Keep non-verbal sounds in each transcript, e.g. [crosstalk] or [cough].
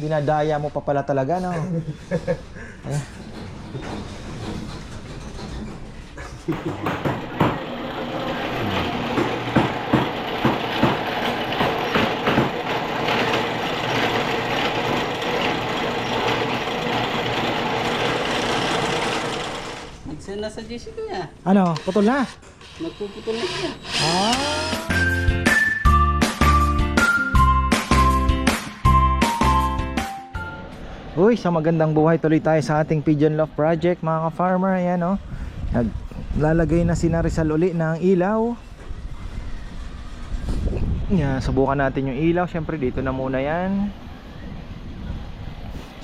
dinadaya mo pa pala talaga, no? Ayan. Nagsend na sa GC ko niya. Ano, putol na? Nagpuputol na siya. Ah. Uy, sa magandang buhay tuloy tayo sa ating Pigeon Love Project mga ka-farmer. Ayan o. Oh. Naglalagay na si Rizal uli ng ilaw. Yan, subukan natin yung ilaw. Siyempre dito na muna yan.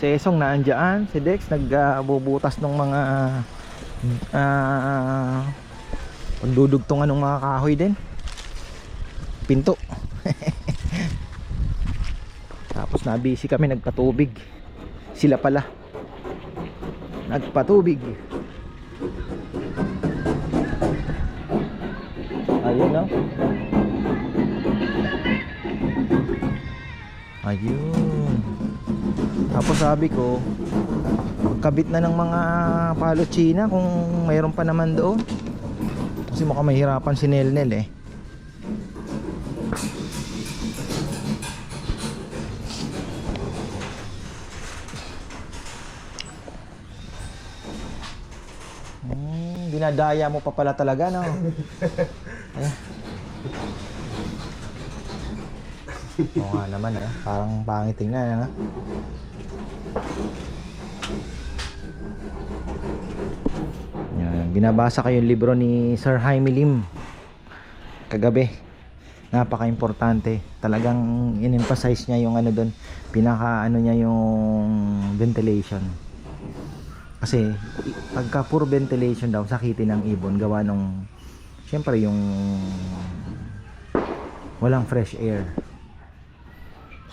Si Esong naandyan. Si Dex nagbubutas ng mga ah pagdudugtungan ng mga kahoy din. Pinto. [laughs] Tapos nabisi kami nagpatubig. Sila pala. Nagpatubig. Ayun no. Ayun. Tapos sabi ko, magkabit na ng mga palo china kung mayroon pa naman doon. Kasi mukhang mahirapan si Nelnel eh. Dinadaya mo pa pala talaga, no? Ayan. [laughs] Oo nga naman, eh. Parang pangit tingnan, ano? Yan, binabasa ko yung libro ni Sir Jaime Lim kagabi. Napaka-importante. Talagang in-emphasize niya yung ano doon, pinaka ano niya yung ventilation. Kasi pagka puro ventilation daw sakitin ng ibon gawa nung syempre yung walang fresh air.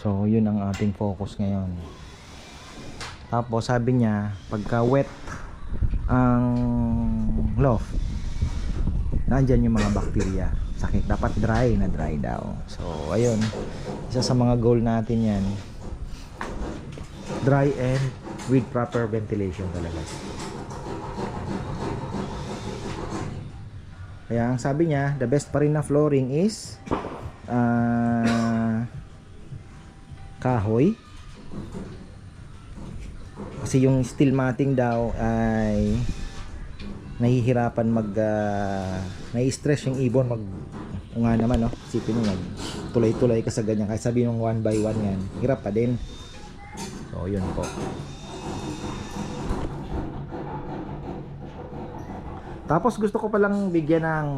So yun ang ating focus ngayon. Tapos sabi niya pagka wet ang loft nandyan yung mga bacteria sakit dapat dry na dry daw so ayun isa sa mga goal natin yan dry and with proper ventilation talaga. Kaya ang sabi niya the best pa rin na flooring is ah, kahoy. Kasi yung steel matting daw ay nahihirapan mag uh, nai-stress yung ibon. Mag o nga naman no? Isipin mo mag tulay-tulay ka sa ganyan. Kahit sabihin mong one by one yan hirap pa din. So yun po tapos gusto ko palang bigyan ng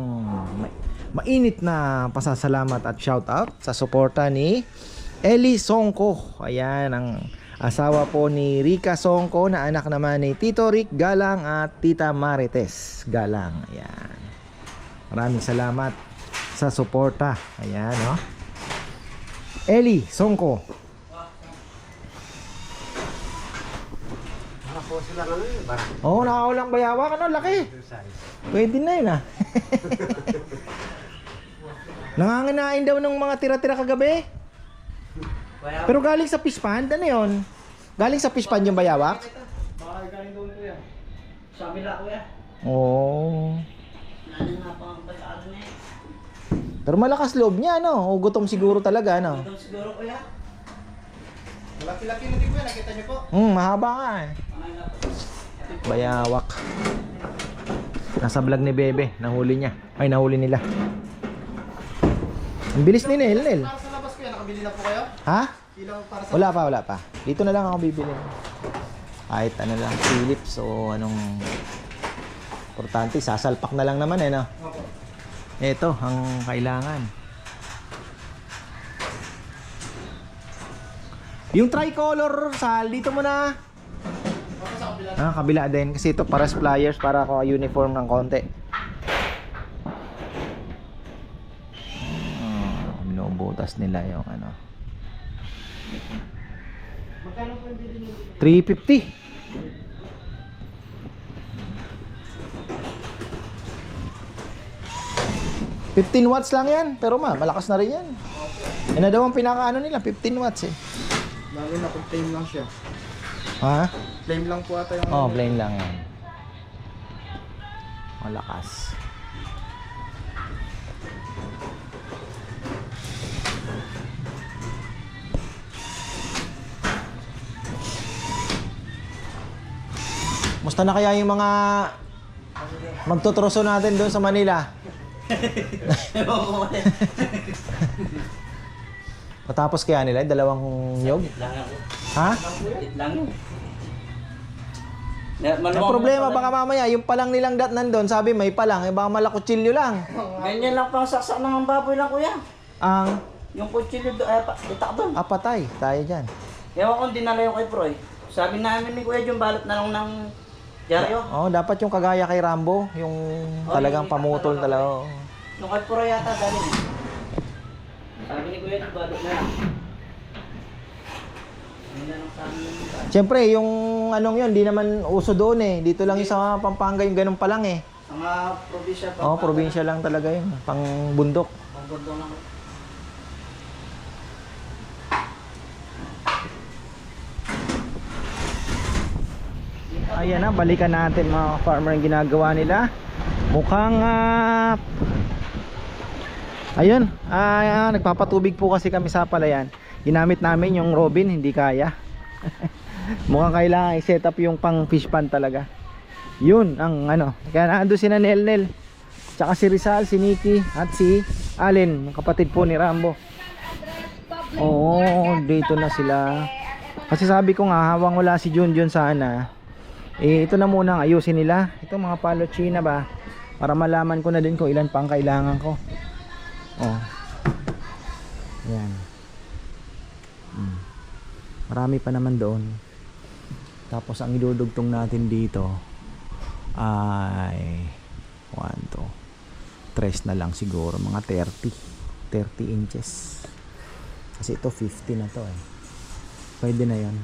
ma- mainit na pasasalamat at shout out sa suporta ni Eli Songko ayan ang Asawa po ni Rika Songko na anak naman ni Tito Rick Galang at Tita Marites Galang. Ayan. Maraming salamat sa suporta. Ayan, no? Eli Songko. Oo, oh, nakaulang bayawak. Ano, laki. Pwede na yun, ah. [laughs] Nanganginain daw ng mga tira-tira kagabi. Pero galing sa fish pond, ano yun? Galing sa fish pond yung bayawak? Baka galing doon ko yan. Sa ko yan. Oo. Nanin nga pa ang basaan niya. Pero malakas loob niya, no? O gutom siguro talaga, no? Ito siguro ko yan. Laki-laki na din po yan, nakita niyo po. Hmm, mahaba nga eh. Bayawak. Nasa vlog ni Bebe, nahuli niya. Ay, nahuli nila. Ang bilis ni Nel, Nel. Para sa labas ko yan, nakabili na po kayo? Ha? Ilaw para sa Wala pa, wala pa. Dito na lang ako bibili. Kahit ano lang, Philips o anong... Importante, sasalpak na lang naman eh, no? Opo. Ito, ang kailangan. Yung tricolor sal, dito mo na. Ah, kabila din. Kasi ito para pliers para ko uniform ng konti. Hmm, binubutas nila yung ano. Magkano po yung bili niyo? 350. Fifteen watts lang yan, pero ma, malakas na rin yan. Yan na daw ang pinaka ano nila, 15 watts eh. Lalo na kung flame lang siya. Ha? Flame lang po ata yung... Oh, plain lang yan. Malakas. Musta na kaya yung mga magtutroso natin doon sa Manila? [laughs] Matapos kaya nila, yung dalawang nyog? Ha? Tit lang yun. Ang problema baka mamaya, yung palang nilang dat nandun, sabi may palang, eh baka malakutsilyo lang. Ganyan lang pang saksak ng baboy lang kuya. Ang Yung kutsilyo do, eh, pa, itak doon. apatay, tayo dyan. Ewan ko dinala yung kay Proy. Sabi namin ni Kuya yung balot na lang ng dyaryo. Oh, dapat yung kagaya kay Rambo, yung Oh, talagang yung pamutol talaga. talaga. Nung kay Proy yata galing. Sabi ni Kuya yung balot na lang. Yun na lang sa amin yung balot. Siyempre, yung anong yun, di naman uso doon eh. Dito lang yung sa Pampanga yung ganun pa lang eh. Sa mga probinsya pa. Oh, probinsya lang talaga yun, pang bundok. Pagbundo lang. Ayan na, balikan natin mga farmer ang ginagawa nila. Mukhang ah, Ayun, ah, nagpapatubig po kasi kami sa palayan. Ginamit namin yung Robin, hindi kaya. [laughs] Mukhang kailangan i-set up yung pang fish pan talaga. Yun ang ano. Kaya naando si na Nel. Tsaka si Rizal, si Nikki at si Allen, yung kapatid po ni Rambo. Oo, dito na sila. Kasi sabi ko nga, hawang wala si Junjun sana. Eh, ito na muna ang ayusin nila. Ito mga palo china ba? Para malaman ko na din kung ilan pa ang kailangan ko. Oh. Ayan. Marami pa naman doon. Tapos ang idudugtong natin dito ay 1, 2, 3 na lang siguro. Mga 30. 30 inches. Kasi ito 50 na to eh. Pwede na yan.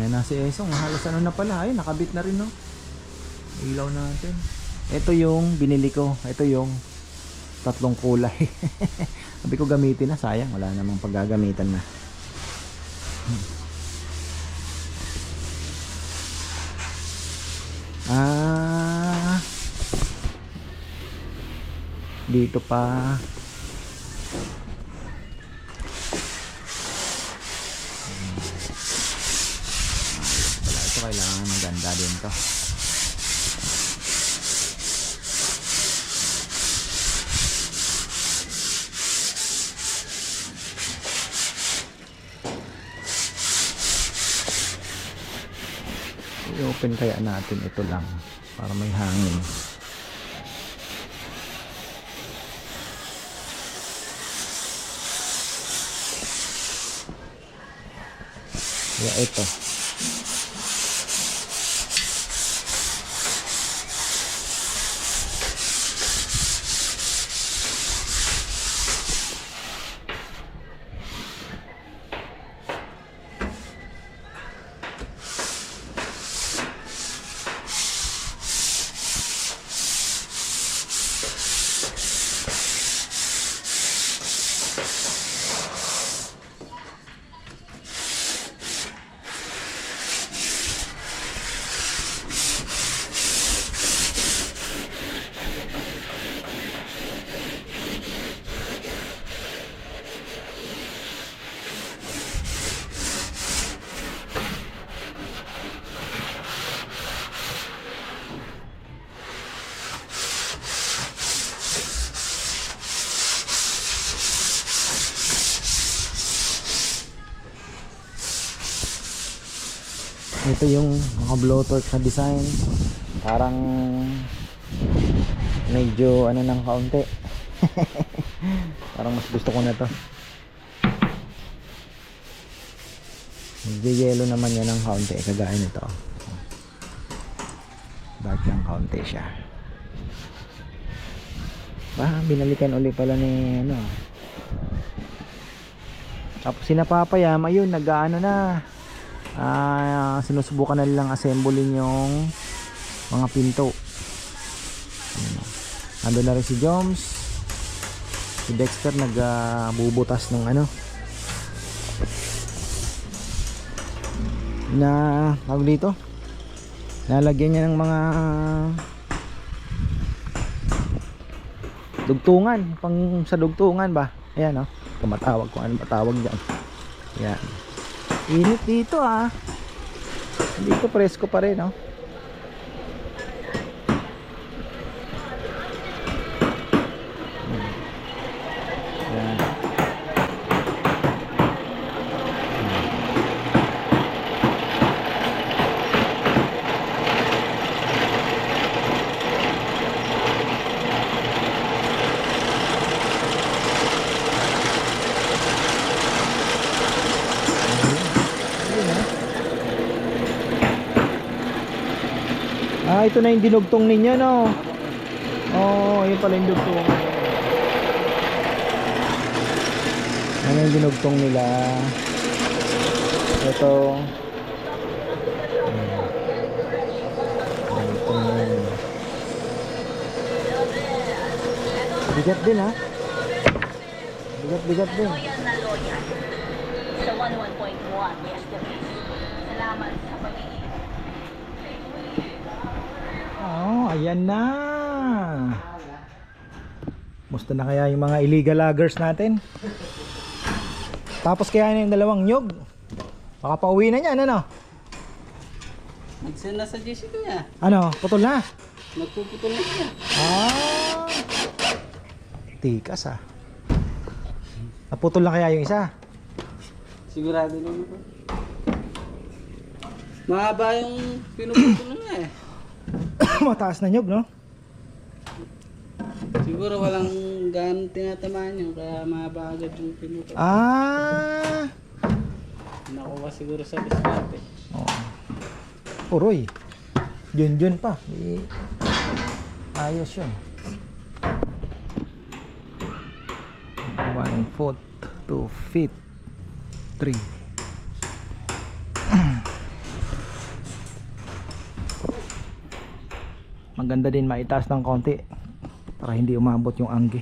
Ayan na si Esong. Halos ano na pala. Ayun, nakabit na rin no. Ilaw natin. Ito yung binili ko. Ito yung tatlong kulay. [laughs] Sabi ko gamitin na. Sayang. Wala namang paggagamitan na. Ah. Dito pa. Wala ito kailangan maganda din to. I-open kaya natin ito lang para may hangin. Kaya ito. Ito yung mga blowtorch na design. Parang medyo ano ng kaunti. [laughs] Parang mas gusto ko na to. Yellow naman yan ng kaunti. Kagaya nito. Dark ng kaunti siya. Ah, binalikan uli pala ni ano. Tapos sinapapayam, ayun, nag-ano na uh, sinusubukan na nilang assemblein yung mga pinto. Ando na rin si Joms. Si Dexter nagbubutas uh, ng ano. Na tawag dito? Lalagyan niya ng mga dugtungan. Pang sa dugtungan ba? Ayan o oh. kumatawag kung ano patawag dyan. Ayan init dito ah. Dito presko pa rin oh yan Ito na yung dinugtong ninyo, no? Oo, oh, yun pala yung dugtong. Ano yung dinugtong nila? Ito. Hmm. Ito. Bigat din, ha? Bigat, bigat din. Sa 11.1 yesterday. Salamat sa pagiging Oh, ayan na. Musta na kaya yung mga illegal loggers natin? Tapos kaya na yung dalawang nyog. Baka pauwi na yan, ano? Nagsend na sa ko niya. Ano, putol na? Nagpuputol na siya. Ah. Tikas ah. Naputol na kaya yung isa? Sigurado naman ko. Mahaba yung pinuputol niya eh. Mataas na nyog, no? Siguro walang ganong tinatamaan yun, kaya mahaba agad yung pinuputol. Ah. Nakuha siguro sa diskarte. Oh. Uroy. Yun yun pa. Di... Ayos yun. One foot, two feet, three. Maganda din maitaas ng konti para hindi umabot yung anggi.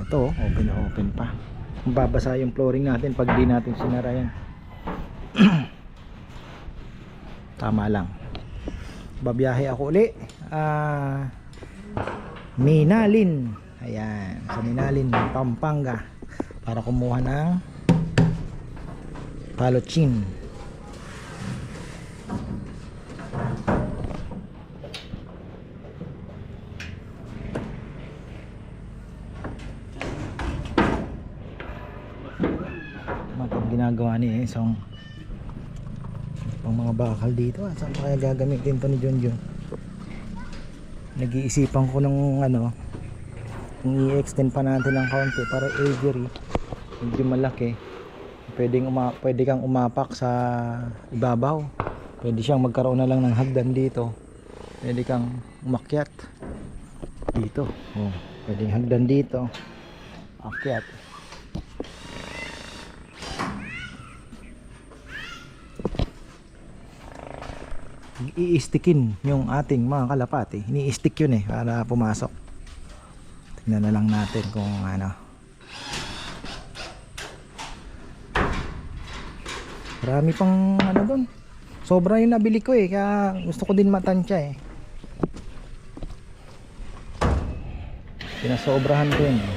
Ito, oh, open na open pa. Babasa yung flooring natin pag di natin sinara yan. [clears throat] Tama lang. Babiyahe ako uli. Ah, Minalin. Ayan, sa Minalin, Pampanga para kumuha ng palochin. Ano itong ginagawa ni Esong pang mga bakal dito ah. saan kaya gagamitin to ni John John nag-iisipan ko ng ano kung i-extend pa natin ng kaunti para aviary medyo malaki. Pwedeng uma pwede kang umapak sa ibabaw. Pwede siyang magkaroon na lang ng hagdan dito. Pwede kang umakyat dito. Oh, pwedeng hagdan dito. Akyat i-stickin yung ating mga kalapati. Ini-stick yun eh para pumasok. Tingnan na lang natin kung ano. Marami pang ano doon. Sobra yung nabili ko eh kaya gusto ko din matansya eh. Pinasobrahan ko yun eh.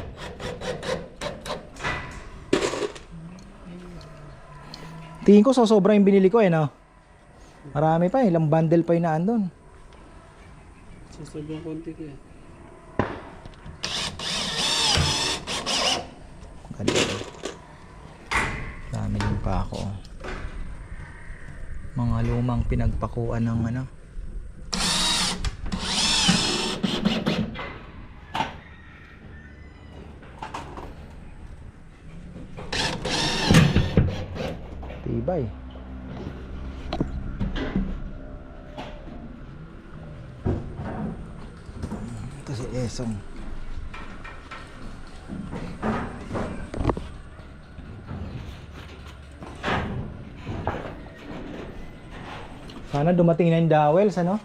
Tingin ko so sobra yung binili ko eh no. Marami pa, ilang bundle pa yung naan doon. Sa sobrang konti ko eh. Ganito. Dami din pa ako. Mga lumang pinagpakuan ng ano. Esong. Sana dumating na yung dowels, ano?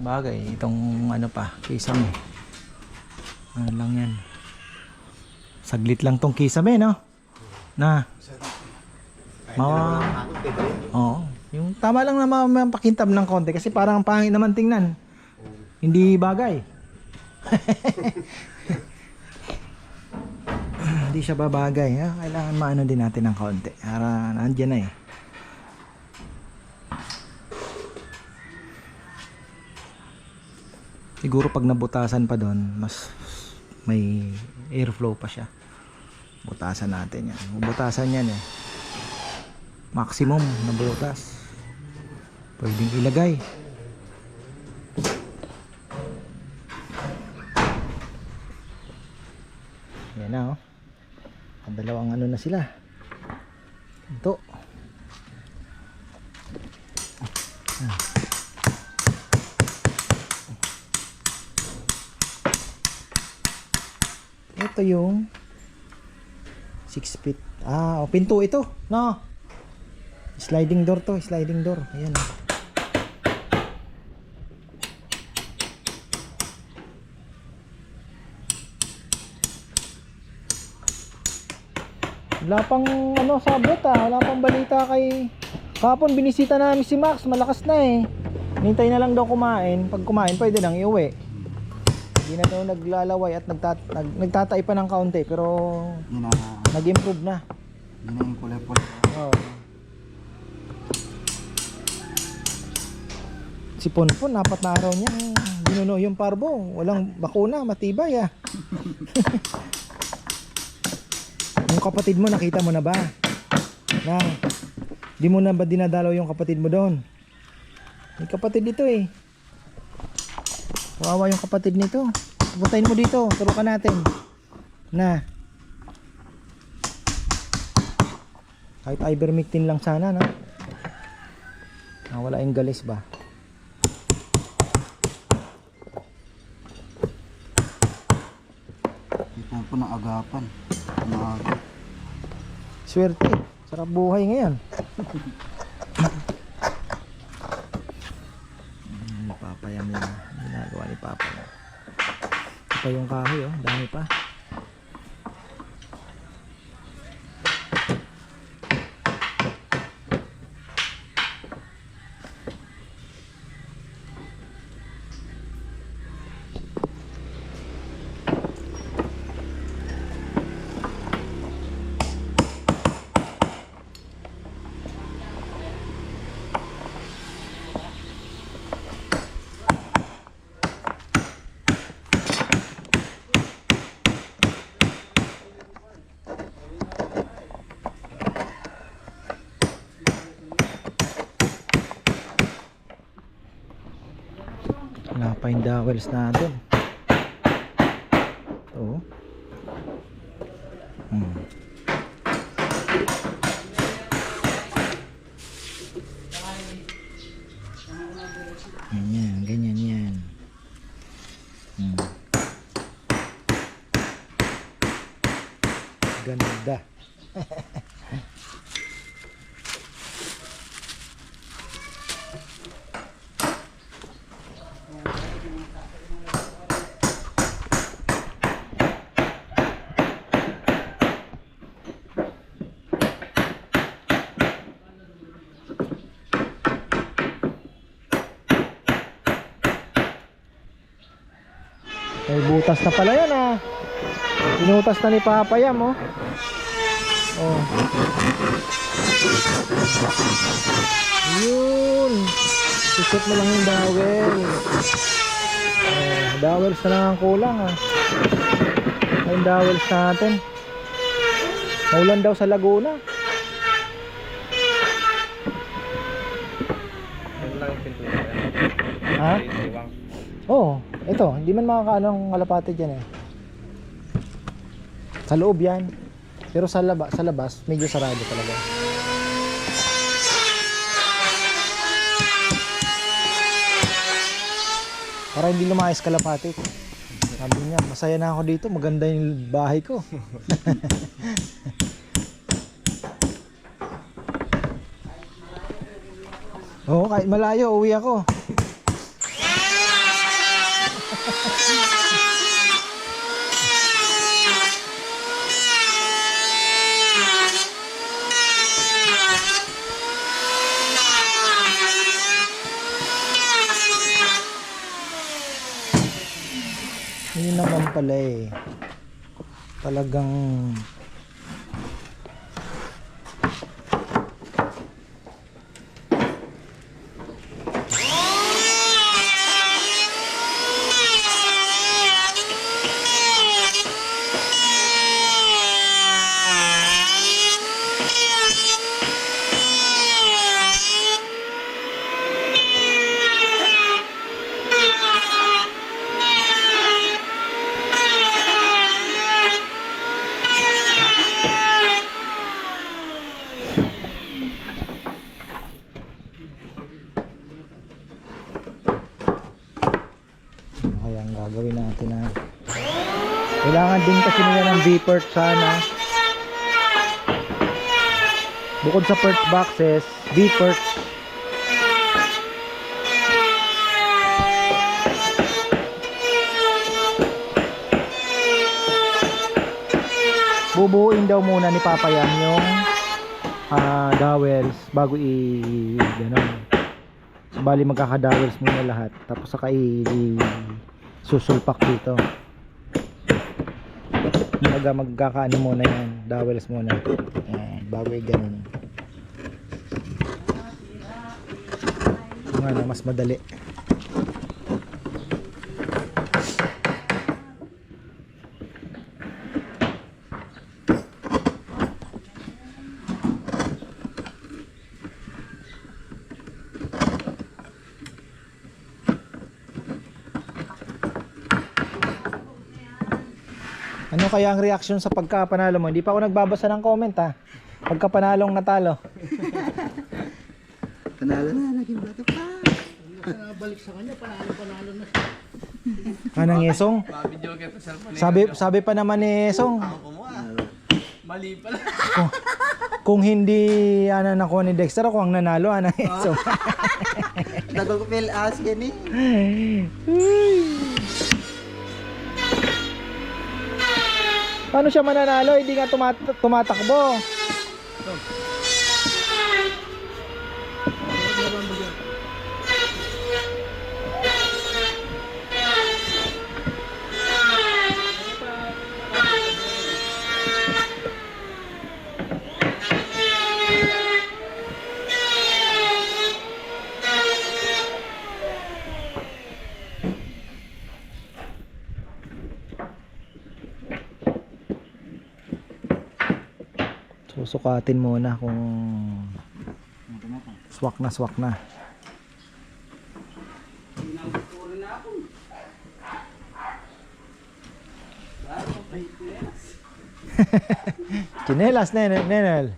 Bagay, itong ano pa, kisame. Ano lang yan. Saglit lang tong kisame, no? Na. Ma Oo. Yung tama lang na ma- mapakintab ng konti kasi parang ang pangit naman tingnan. Hindi bagay. [laughs] Hindi siya babagay. Ha? Kailangan maano din natin ng konti. Para nandiyan na eh. Siguro pag nabutasan pa doon, mas may airflow pa siya. Butasan natin yan. Butasan yan eh. Maximum na butas. Pwedeng ilagay. Yan na oh. Ang dalawang ano na sila. Ito. Ito yung 6 feet. Ah, oh, pinto ito. No. Sliding door to, sliding door. Ayan. oh. Wala pang ano sabot ah, wala pang balita kay Kapon binisita namin si Max, malakas na eh. Hintay na lang daw kumain. Pag kumain, pwede nang iuwi. Hindi na daw naglalaway at nagtat nag, nagtatay pa ng kaunti pero na, nag-improve na. yun na yung kulay-pula. Oo. Si Ponpon, apat na araw niya. Binuno yung parbo. Walang bakuna, matibay ah. [laughs] yung kapatid mo, nakita mo na ba? Na, di mo na ba dinadalaw yung kapatid mo doon? May kapatid dito eh. Wawa yung kapatid nito. Putayin mo dito, turukan natin. Na. Kahit ivermectin lang sana, no? Ah, wala yung galis ba? Po po ng agapan. Maaga. Swerte. Sarap buhay ngayon. Papayam lang. Ginagawa ni Papa. Ito pa yung kahoy, oh. Dami pa. Wala pa yung dowels natin. Ito. Hmm. Ganyan, ganyan yan. Hmm. Ganda. [laughs] May butas na pala yan ah. Pinutas na ni Papa Yam oh. Oh. Yun. Susot mo lang yung dowel. Oh, dowels na lang ang kulang ah. Ayun dowels natin. Maulan daw sa Laguna. Ha? Oo, ito, hindi man makakaano ang kalapate dyan eh. Sa loob yan. Pero sa, laba, sa labas, medyo sarado talaga. Para hindi lumayas kalapate. Sabi niya, masaya na ako dito, maganda yung bahay ko. [laughs] Oo, kahit malayo, uwi ako. Naman pala eh. Talagang ang gagawin natin na. Kailangan din kasi nila ng V-pert sana. Bukod sa pert boxes V-pert bubuuin daw muna ni Papa yan yung ah, dowels bago i ganun. So, bali magkakadowels muna lahat tapos saka i, i susulpak dito. Maga magkakaano muna yan. Dowels muna. Ayan, bago i ganun. Nga na mas madali kaya ang reaction sa pagkapanalo mo? Hindi pa ako nagbabasa ng comment ha. Pagkapanalong natalo. [laughs] Panalo na, naging bata pa. [laughs] Anong Yesong? Sabi sabi pa naman ni Yesong. Mali pala. Kung, kung hindi ano nakuha ni Dexter ako ang nanalo ano Yesong. [laughs] Dagal ko feel as yan eh. Paano siya mananalo? Hindi nga tumat- tumatakbo. Susukatin muna kung swak na swak na. [laughs] Chinelas, nenel, nenel.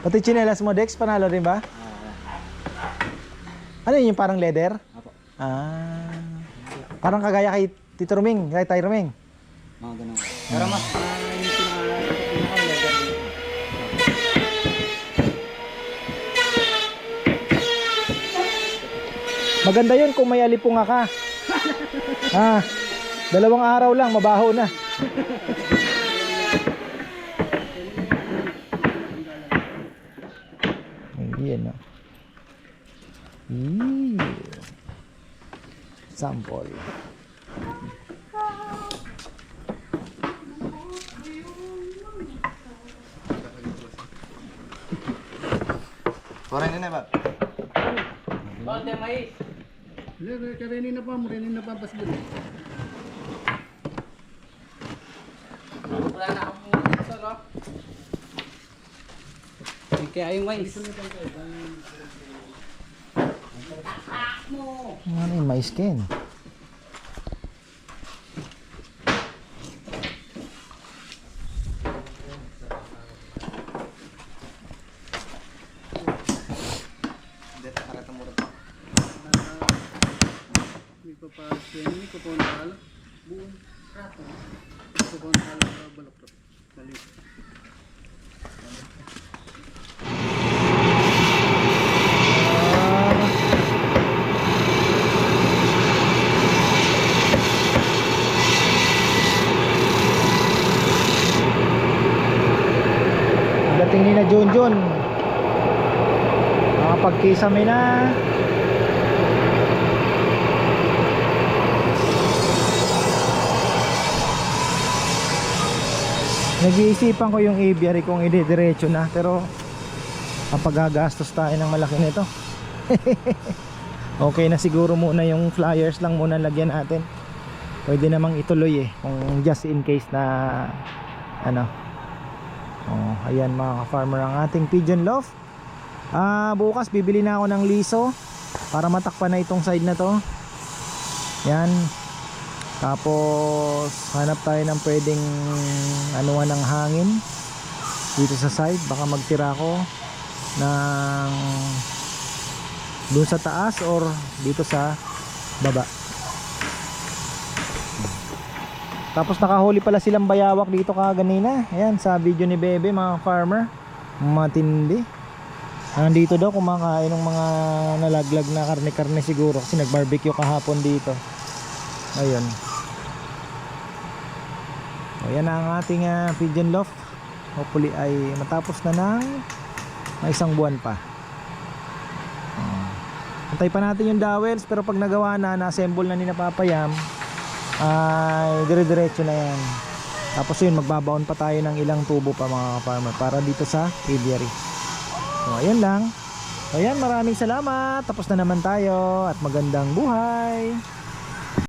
Pati chinelas mo, Dex, panalo rin ba? Ano yun, yung parang leather? Ah. Parang kagaya kay Tito Ruming, kay Tay Ruming. Mga ganun. Pero mas Maganda yun kung may alipunga ka. [laughs] ah, dalawang araw lang, mabaho na. Ayan o. Sample. Parang na na ba? Konti mais. Karinin na pa, marinin na pa pas dun. Wala na akong isa, no? Kaya yung mais. Ano yung mais ken? dating ni na Junjun. Nakapagkisame na nag-iisipan ko yung aviary kung ididiretso na pero ang pagagastos tayo ng malaki nito. [laughs] Okay na siguro muna yung flyers lang muna lagyan natin. Pwede namang ituloy eh kung just in case na ano Oh, ayan mga ka-farmer ang ating pigeon loaf. Ah, bukas bibili na ako ng liso para matakpan na itong side na to. Yan. Tapos hanap tayo ng pwedeng anuhan ng hangin dito sa side baka magtira ako ng doon sa taas or dito sa baba. Tapos nakahuli pala silang bayawak dito kaganina. Ayan sa video ni Bebe mga farmer. Matindi. Nandito daw kumakain ng mga nalaglag na karne-karne siguro kasi nag-barbecue kahapon dito. Ayun. O ang ating ah, pigeon loft. Hopefully ay matapos na ng may isang buwan pa. Oh. Antay pa natin yung dowels pero pag nagawa na, na-assemble na ni Napapayam ay dire-diretso na yan. Tapos yun, magbabaon pa tayo ng ilang tubo pa mga farmer para dito sa aviary. So ayan lang. So ayan, maraming salamat. Tapos na naman tayo at magandang buhay.